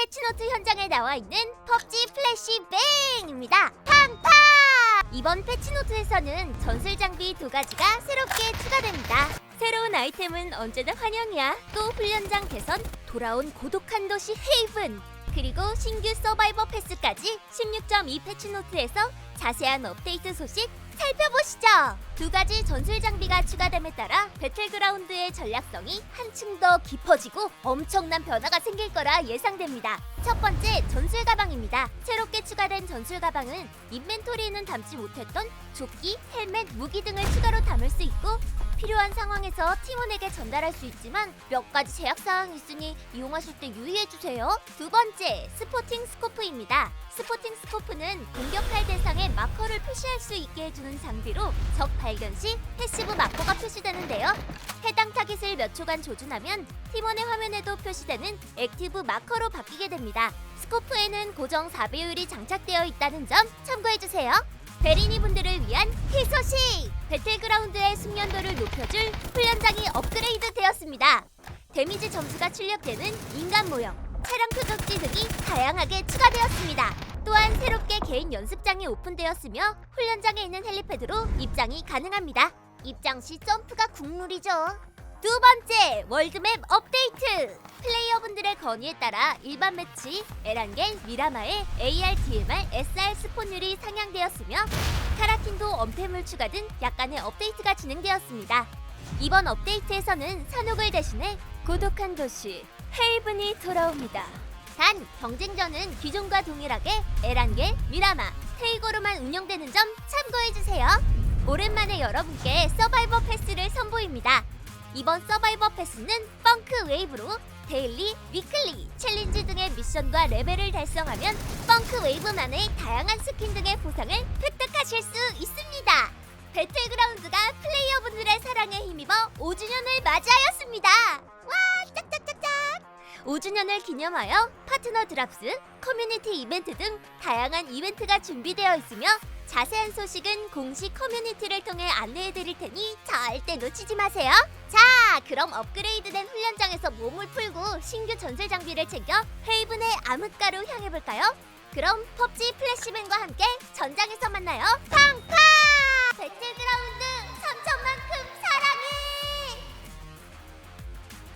패치노트 현장에 나와 있는 펍지 플래시뱅입니다. 팡팡! 이번 패치노트에서는 전술 장비 두 가지가 새롭게 추가됩니다. 새로운 아이템은 언제나 환영이야. 또 훈련장 개선, 돌아온 고독한 도시 헤이븐, 그리고 신규 서바이버 패스까지 16.2 패치노트에서 자세한 업데이트 소식 살펴보시죠. 두 가지 전술 장비가 추가됨에 따라 배틀그라운드의 전략성이 한층 더 깊어지고 엄청난 변화가 생길 거라 예상됩니다. 첫 번째 전술 가방입니다. 새롭게 추가된 전술 가방은 인벤토리에는 담지 못했던 조끼, 헬멧, 무기 등을 추가로 담을 수 있고 필요한 상황에서 팀원에게 전달할 수 있지만 몇 가지 제약 사항이 있으니 이용하실 때 유의해 주세요. 두 번째, 스포팅 스코프입니다. 스포팅 스코프는 공격할 대상에 마커를 표시할 수 있게 해주는 장비로 적 발견 시 패시브 마커가 표시되는데요. 해당 타깃을 몇 초간 조준하면 팀원의 화면에도 표시되는 액티브 마커로 바뀌게 됩니다. 스코프에는 고정 4배율이 장착되어 있다는 점 참고해 주세요. 베리니 분들을 위한 희소식! 배틀그라운드의 숙련도를 높여줄 훈련장이 업그레이드 되었습니다. 데미지 점수가 출력되는 인간 모형, 차량 표적지 등이 다양하게 추가되었습니다. 또한 새롭게 개인 연습장이 오픈되었으며 훈련장에 있는 헬리패드로 입장이 가능합니다. 입장 시 점프가 국룰이죠. 두 번째 월드맵 업데이트 플레이어분들의 건의에 따라 일반 매치 에란겔 미라마의 AR, TMR, SR 스폰율이 상향되었으며 카라틴도 엄폐물 추가 등 약간의 업데이트가 진행되었습니다. 이번 업데이트에서는 산옥을 대신해 고독한 도시 헤이븐이 돌아옵니다. 단 경쟁전은 기존과 동일하게 에란겔, 미라마, 테이고로만 운영되는 점 참고해주세요. 오랜만에 여러분께 서바이버 패스를 선보입니다. 이번 서바이버 패스는 펑크 웨이브로 데일리, 위클리, 챌린지 등의 미션과 레벨을 달성하면 펑크 웨이브만의 다양한 스킨 등의 보상을 획득하실 수 있습니다. 배틀그라운드가 플레이어분들의 사랑에 힘입어 5주년을 맞이하였습니다. 와, 짝짝짝짝! 5주년을 기념하여 파트너 드랍스, 커뮤니티 이벤트 등 다양한 이벤트가 준비되어 있으며 자세한 소식은 공식 커뮤니티를 통해 안내해 드릴 테니 절대 놓치지 마세요. 자, 그럼 업그레이드된 훈련장에서 몸을 풀고 신규 전술 장비를 챙겨 헤이븐의 암흑가로 향해 볼까요? 그럼 펍지 플래시맨과 함께 전장에서 만나요. 팡팡!